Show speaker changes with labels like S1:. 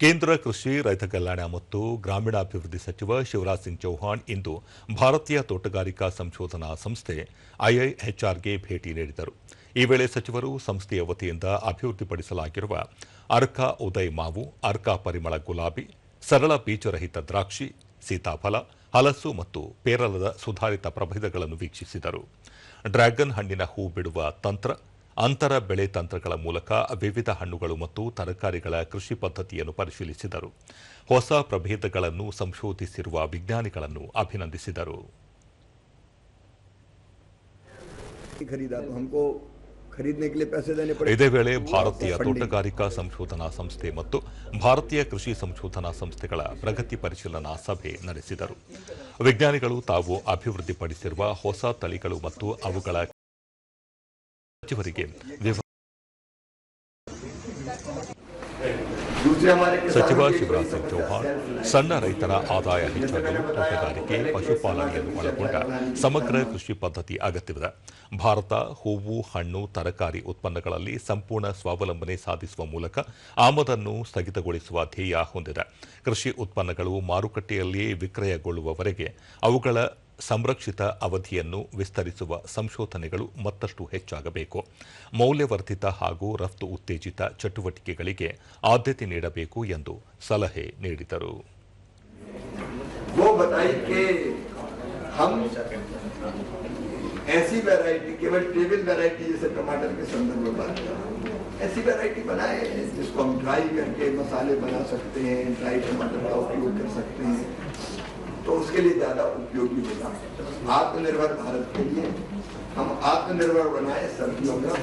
S1: ಕೇಂದ್ರ ಕೃಷಿ, ರೈತ ಕಲ್ಯಾಣ ಮತ್ತು ಗ್ರಾಮೀಣಾಭಿವೃದ್ಧಿ ಸಚಿವ ಶಿವರಾಜ್ ಸಿಂಗ್ ಚೌಹಾಣ್ ಇಂದು ಭಾರತೀಯ ತೋಟಗಾರಿಕಾ ಸಂಶೋಧನಾ ಸಂಸ್ಥೆ ಐಐಎಚ್ಆರ್ಗೆ ಭೇಟಿ ನೀಡಿದರು. ಈ ವೇಳೆ ಸಚಿವರು ಸಂಸ್ಥೆಯ ವತಿಯಿಂದ ಅಭಿವೃದ್ಧಿಪಡಿಸಲಾಗಿರುವ ಅರ್ಕ ಉದಯ್ ಮಾವು, ಅರ್ಕ ಪರಿಮಳ ಗುಲಾಬಿ, ಸರಳ ಬೀಜರಹಿತ ದ್ರಾಕ್ಷಿ, ಸೀತಾಫಲ, ಹಲಸು ಮತ್ತು ಪೇರಲದ ಸುಧಾರಿತ ಪ್ರಭೇದಗಳನ್ನು ವೀಕ್ಷಿಸಿದರು. ಡ್ರ್ಯಾಗನ್ ಹಣ್ಣಿನ ಹೂ ಬಿಡುವ ತಂತ್ರ ಅಂತರ ಬೆಳೆ ತಂತ್ರಗಳ ಮೂಲಕ ವಿವಿಧ ಹಣ್ಣುಗಳು ಮತ್ತು ತರಕಾರಿಗಳ ಕೃಷಿ ಪದ್ಧತಿಯನ್ನು ಪರಿಶೀಲಿಸಿದರು. ಹೊಸ ಪ್ರಭೇದಗಳನ್ನು ಸಂಶೋಧಿಸಿರುವ ವಿಜ್ಞಾನಿಗಳನ್ನು ಅಭಿನಂದಿಸಿದರು. ಇದೇ ವೇಳೆ ಭಾರತೀಯ ತೋಟಗಾರಿಕಾ ಸಂಶೋಧನಾ ಸಂಸ್ಥೆ ಮತ್ತು ಭಾರತೀಯ ಕೃಷಿ ಸಂಶೋಧನಾ ಸಂಸ್ಥೆಗಳ ಪ್ರಗತಿ ಪರಿಶೀಲನಾ ಸಭೆ ನಡೆಸಿದರು. ವಿಜ್ಞಾನಿಗಳು ತಾವು ಅಭಿವೃದ್ಧಿಪಡಿಸಿರುವ ಹೊಸ ತಳಿಗಳು ಮತ್ತು ಅವುಗಳ ಸಚಿವರಿಗೆ ಸಚಿವ ಶಿವರಾಜ್ ಸಿಂಗ್ ಚೌಹಾಣ್ ಸಣ್ಣ ರೈತರ ಆದಾಯ ಹೆಚ್ಚಾಗಲು ತೋಟಗಾರಿಕೆ ಪಶುಪಾಲನೆಯನ್ನು ಒಳಗೊಂಡ ಸಮಗ್ರ ಕೃಷಿ ಪದ್ಧತಿ ಅಗತ್ಯವಿದೆ. ಭಾರತ ಹೂವು ಹಣ್ಣು ತರಕಾರಿ ಉತ್ಪನ್ನಗಳಲ್ಲಿ ಸಂಪೂರ್ಣ ಸ್ವಾವಲಂಬನೆ ಸಾಧಿಸುವ ಮೂಲಕ ಆಮದನ್ನು ಸ್ಥಗಿತಗೊಳಿಸುವ ಧ್ಯೇಯ ಹೊಂದಿದೆ. ಕೃಷಿ ಉತ್ಪನ್ನಗಳು ಮಾರುಕಟ್ಟೆಯಲ್ಲಿಯೇ ವಿಕ್ರಯಗೊಳ್ಳುವವರೆಗೆ ಅವುಗಳ ಸಂರಕ್ಷಿತ ಅವಧಿಯನ್ನು ವಿಸ್ತರಿಸುವ ಸಂಶೋಧನೆಗಳು ಮತ್ತಷ್ಟು ಹೆಚ್ಚಾಗಬೇಕು ಮೌಲ್ಯವರ್ಧಿತ ಹಾಗೂ ರಫ್ತು ಉತ್ತೇಜಿತ ಚಟುವಟಿಕೆಗಳಿಗೆ ಆದ್ಯತೆ ನೀಡಬೇಕು ಎಂದು ಸಲಹೆ ನೀಡಿದರು
S2: वो बताई कि हम ऐसी वैरायटी केवल टेबल वैरायटी जैसे टमाटर के संदर्भ में बात कर रहा हूं। ऐसी वैरायटी बनाए जिसको हम ड्राई करके मसाले बना सकते हैं ड्राई टमाटर का उपयोग कर सकते हैं तो उसके लिए ज़्यादा उपयोगी होगा। आत्मनिर्भर भारत के लिए हम आत्मनिर्भर बनाए सब्जियों का